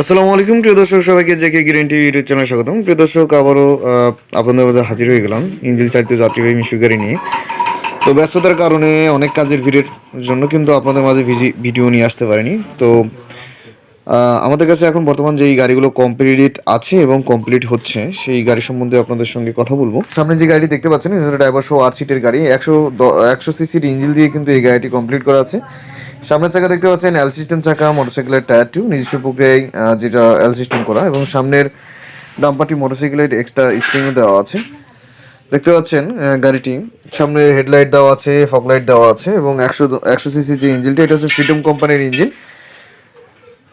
আসসালামু আলাইকুম প্রিয় দর্শক, সবাইকে জেকে গ্যারেন্টি ইউটিউব চ্যানেলে স্বাগতম। প্রিয় দর্শক, আবারও আপনাদের মাঝে হাজির হয়ে গেলাম ইঞ্জিল চালিত যাত্রীবাহী মিশু গাড়ি নিয়ে। তো ব্যস্ততার কারণে অনেক কাজের ভিড়ের জন্য কিন্তু আপনাদের মাঝে ভিডিও নিয়ে আসতে পারিনি। তো আমাদের কাছে এখন বর্তমান যেই গাড়িগুলো কমপ্লিট আছে এবং কমপ্লিট হচ্ছে, সেই গাড়ি সম্বন্ধে আপনাদের সঙ্গে কথা বলব। সামনে যে গাড়িটি দেখতে পাচ্ছেন, এটা ড্রাইভার শো আট সিটের গাড়ি। একশো একশো সিসির ইঞ্জিল দিয়ে কিন্তু এই গাড়িটি কমপ্লিট করা আছে। সামনের চাকা দেখতে পাচ্ছেন এল সিস্টেম চাকা মোটরসাইকেলের টায়ার টু নিজস্ব প্রক্রিয়ায় যেটা এল সিস্টেম করা। এবং সামনের ডাম্পারটি মোটরসাইকেলের এক্সট্রা স্প্রিংও দেওয়া আছে। দেখতে পাচ্ছেন গাড়িটি। সামনে হেডলাইট দেওয়া আছে ফগলাইট দেওয়া আছে, এবং একশো একশো সিসি যে ইঞ্জিনটা এটা হচ্ছে ফ্রিডম কোম্পানির ইঞ্জিন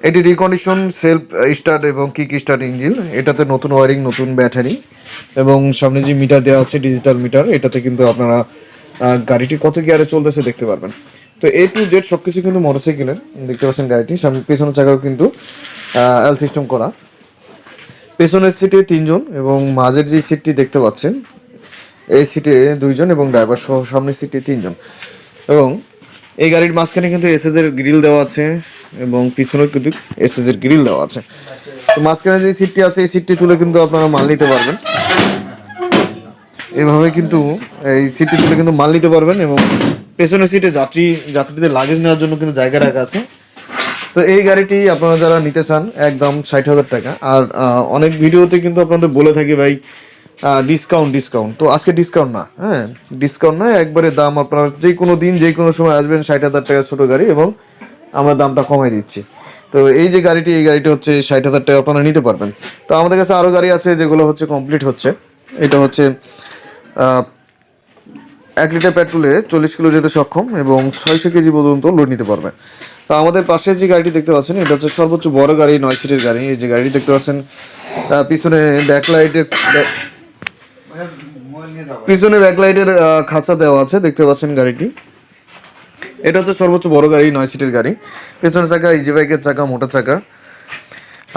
এটি রিকন্ডিশন সেলফ স্টার্ট এবং কিক স্টার্ট ইঞ্জিন এটাতে নতুন ওয়ারিং নতুন ব্যাটারি এবং সামনে যে মিটার দেওয়া আছে ডিজিটাল মিটার এটাতে কিন্তু আপনারা গাড়িটি কত গিয়ারে চলতেছে দেখতে পারবেন। তো এ টু জেড সব কিছু কিন্তু মোটরসাইকেলের দেখতে পাচ্ছেন গাড়িটি। সামনে পেছনের চাকাও কিন্তু এল সিস্টেম করা। পেছনের সিটে তিনজন এবং মাঝের যে সিটটি দেখতে পাচ্ছেন, এই সিটে দুইজন এবং ড্রাইভার সহ সামনের সিটে তিনজন। এবং এই গাড়ির মাঝখানে কিন্তু এসএস এর গ্রিল দেওয়া আছে এবং পিছনেও কিন্তু এসএস এর গ্রিল দেওয়া আছে। তো মাঝখানে যে সিটটি আছে, এই সিটটি তুলে কিন্তু আপনারা মাল নিতে পারবেন। এভাবে কিন্তু এই সিটটি তুলে কিন্তু মাল নিতে পারবেন এবং পেছনের সিটে যাত্রী, যাত্রীদের লাগেজ নেওয়ার জন্য কিন্তু জায়গা রাখা আছে। তো এই গাড়িটি আপনারা যারা নিতে চান, একদম ষাট হাজার টাকা। আর অনেক ভিডিওতে কিন্তু আপনাদের বলে থাকি ভাই ডিসকাউন্ট ডিসকাউন্ট তো আজকে ডিসকাউন্ট না হ্যাঁ? ডিসকাউন্ট না, একবারে দাম আপনার যে কোনো দিন, যে কোনো সময় আসবেন, ষাট হাজার টাকা ছোটো গাড়ি এবং আমরা দামটা কমাই দিচ্ছি। তো এই যে গাড়িটি, এই গাড়িটি হচ্ছে ষাট হাজার টাকা আপনারা নিতে পারবেন। তো আমাদের কাছে আরও গাড়ি আছে, যেগুলো হচ্ছে কমপ্লিট হচ্ছে। এটা হচ্ছে এক লিটার পেট্রোলে চল্লিশ কিলো যেতে সক্ষম এবং ছয়শো কেজি পর্যন্ত লোড নিতে পারবে। তো আমাদের পাশে যে গাড়িটি দেখতে পাচ্ছেন, এটা হচ্ছে সর্বোচ্চ বড় গাড়ি, নয় সিটের গাড়ি। এই যে গাড়িটি দেখতে পাচ্ছেন পিছনে ব্যাকলাইটের পিছনে ব্যাকলাইটের খাঁচা দেওয়া আছে, দেখতে পাচ্ছেন গাড়িটি। এটা হচ্ছে সর্বোচ্চ বড় গাড়ি, নয় সিটের গাড়ি। পেছনের চাকা ইজি বাইকের চাকা, মোটা চাকা।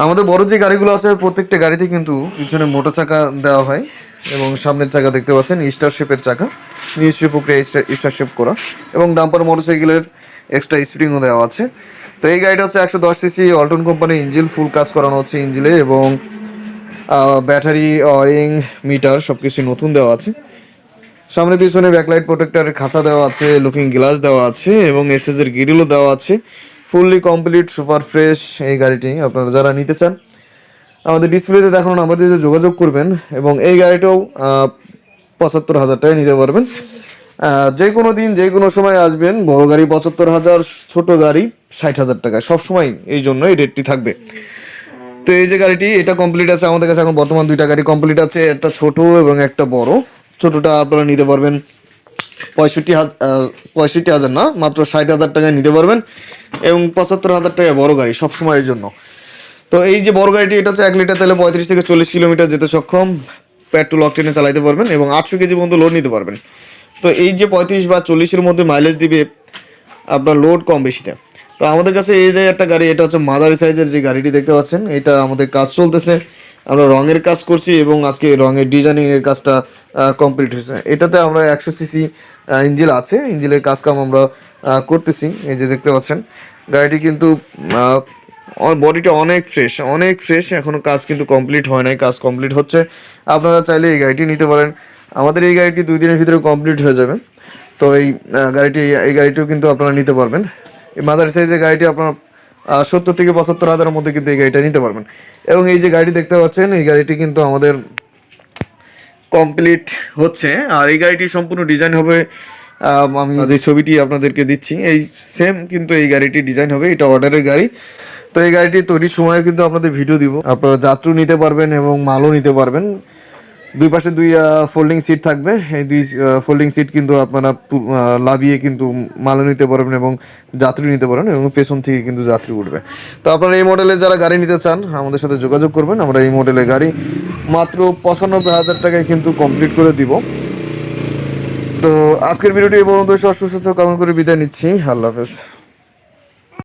আমাদের বড় যে গাড়িগুলো আছে, প্রত্যেকটা গাড়িতে কিন্তু পিছনে মোটা চাকা দেওয়া হয় এবং সামনের চাকা দেখতে পাচ্ছেন স্টার শেপের চাকা। নিজস্ব প্রক্রিয়া স্টার শেপ করা। এবং ডাম্পার মোটরসাইকেলের এক্সট্রা স্প্রিংও দেওয়া আছে। তো এই গাড়িটা হচ্ছে একশো দশ সিসি অল্টন কোম্পানির ইঞ্জিন ফুল কাজ করানো হচ্ছে ইঞ্জিলে এবং ব্যাটারি, ওয়ারিং, মিটার সব কিছু নতুন দেওয়া আছে। সামনে পিছনে ব্যাকলাইট প্রোটেক্টারের খাঁচা দেওয়া আছে, লুকিং গ্লাস দেওয়া আছে, এবং এসএস এর গ্রিলও দেওয়া আছে। ফুললি কমপ্লিট সুপার ফ্রেশ এই গাড়িটি আপনারা যারা নিতে চান, আমাদের ডিসপ্লেতে দেখানো নাম্বার দিয়ে যোগাযোগ করবেন, এবং এই গাড়িটাও পঁচাত্তর হাজার টাকায় নিতে পারবেন। যে কোনো দিন, যে কোনো সময় আসবেন, বড় গাড়ি পঁচাত্তর হাজার, ছোট গাড়ি ষাট হাজার টাকা সবসময় এই জন্য এই রেটটি থাকবে। তো এই যে গাড়িটি, এটা কমপ্লিট আছে আমাদের কাছে। এখন বর্তমান দুইটা গাড়ি কমপ্লিট আছে। একটা ছোট এবং একটা বড়। ছোটটা আপনারা নিতে পারবেন পঁয়ষট্টি হাজার পঁয়ষট্টি হাজার না, মাত্র ষাট হাজার টাকায় নিতে পারবেন। এবং পঁচাত্তর হাজার টাকা বড় গাড়ি সব সময়ের জন্য। তো এই যে বড় গাড়িটি, এটা হচ্ছে এক লিটার তেলে পঁয়ত্রিশ থেকে চল্লিশ কিলোমিটার যেতে সক্ষম। পেট্রোল অকটেনে চালাইতে পারবেন এবং আটশো কেজি পর্যন্ত লোড নিতে পারবেন। তো এই যে পঁয়ত্রিশ বা চল্লিশের মধ্যে মাইলেজ দিবে, আপনার লোড কম বেশিতে। তো আমাদের কাছে এই যে একটা গাড়ি, এটা হচ্ছে মাদারি সাইজের যে গাড়িটি দেখতে পাচ্ছেন, এটা আমাদের কাজ চলতেছে। আমরা রঙের কাজ করছি এবং আজকে রঙের ডিজাইনিং এর কাজটা কমপ্লিট হয়েছে। এটাতে আমরা একশো সিসি ইঞ্জিল আছে। ইঞ্জিলের কাজ কাম আমরা করতেছি। এই যে দেখতে পাচ্ছেন, গাড়িটি কিন্তু বডিটা অনেক ফ্রেশ অনেক ফ্রেশ। এখনও কাজ কিন্তু কমপ্লিট হয় নাই, কাজ কমপ্লিট হচ্ছে। আপনারা চাইলে এই গাড়িটি নিতে পারেন। আমাদের এই গাড়িটি দুই দিনের ভিতরে কমপ্লিট হয়ে যাবে। তো এই গাড়িটি, এই গাড়িটিও কিন্তু আপনারা নিতে পারবেন। এই মাদার সাইজের গাড়িটি আপনার সত্তর থেকে পঁচাত্তর হাজারের মধ্যে কিন্তু এই গাড়িটা নিতে পারবেন। এবং এই যে গাড়ি দেখতে পাচ্ছেন, এই গাড়িটি কিন্তু আমাদের কমপ্লিট হচ্ছে। আর এই গাড়িটি সম্পূর্ণ ডিজাইন হবে, আমি যে ছবিটি আপনাদেরকে দিচ্ছি, এই সেম কিন্তু এই গাড়িটি ডিজাইন হবে, এটা অর্ডারের গাড়ি। তো এই গাড়িটি তৈরির সময় কিন্তু আপনাদের ভিডিও দিব। আপনারা যাত্রী নিতে পারবেন এবং মালও নিতে পারবেন। দুই পাশে দুই ফোল্ডিং সিট থাকবে। এই দুই ফোল্ডিং সিট কিন্তু আপনারা লাভিয়ে কিন্তু মালও নিতে পারবেন এবং যাত্রী নিতে পারবেন এবং পেছন থেকে কিন্তু যাত্রী উঠবে। তো আপনারা এই মডেলে যারা গাড়ি নিতে চান, আমাদের সাথে যোগাযোগ করবেন। আমরা এই মডেলে গাড়ি মাত্র পঁচানব্বই হাজার টাকায় কিন্তু কমপ্লিট করে দিব। তো আজকের ভিডিওটি এই পর্যন্ত সুস্থ কামনা করে বিদায় নিচ্ছি। আল্লাহ হাফেজ।